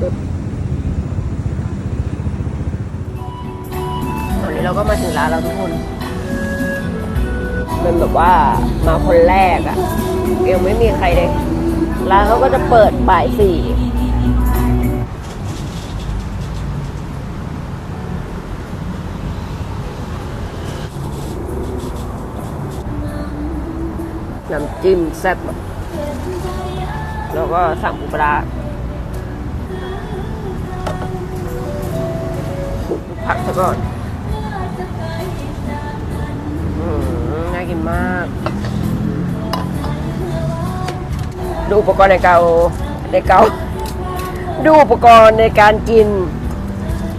ตอนนี้เราก็มาถึงร้านแล้วทุกคนมันแบบว่ามาคนแรกอะ่ะยังไม่มีใครเลยร้านเขาก็จะเปิดบ่ายสี่น้ำจิ้มแซ่บแล้วก็สั่งปูปลา ผักซะก่อนอน่ากินมาก ดูอุปกรณ์ในเกาในเกาดูอุปกรณ์ในการกิน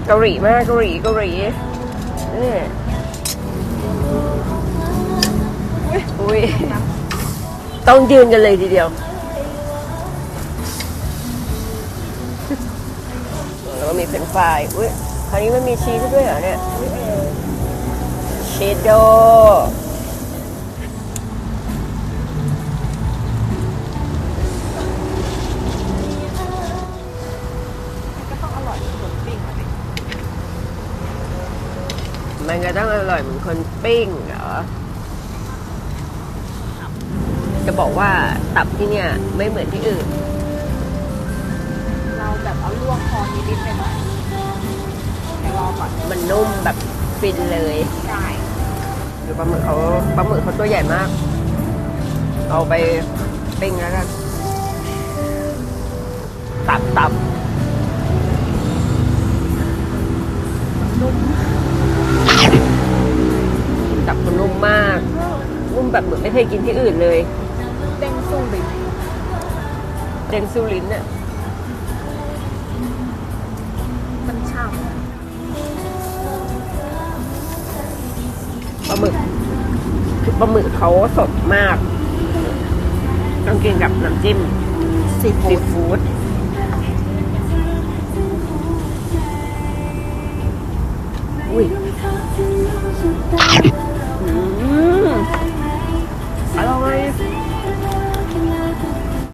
เกาหลีมากเกาหลีเกาหลีนี่อุ้ยต้องยืนกันเลยทีเดียวแล้วก็มีเป็นไฟราย คราวนี้มันมีชีสด้วยเหรอเนี่ยชีสโดก็ต้องอร่อยเหมือนขนปิ้งสิมันก็ต้องอร่อยเหมือนคนปิ้งเหรอ จะบอกว่าตับที่เนี่ยไม่เหมือนที่อื่น นมันนุ่มแบบฟินเลยใช่ดูปลาหมึกเขาปลาหมึกเขาตัวใหญ่มาก เอาไปปิ้งแล้วกัน ตับตับนุ่มตับมันนุ่มมากนุ่มแบบเหมือนไม่เคยกินที่อื่นเลย เด้งสู้ลิ้นเดนซูลินเนี่ หมึกคือปลาหมึกเขาสดมากต้องกินกับน้ำจิ้มำซีซีฟู้ดอุ้ย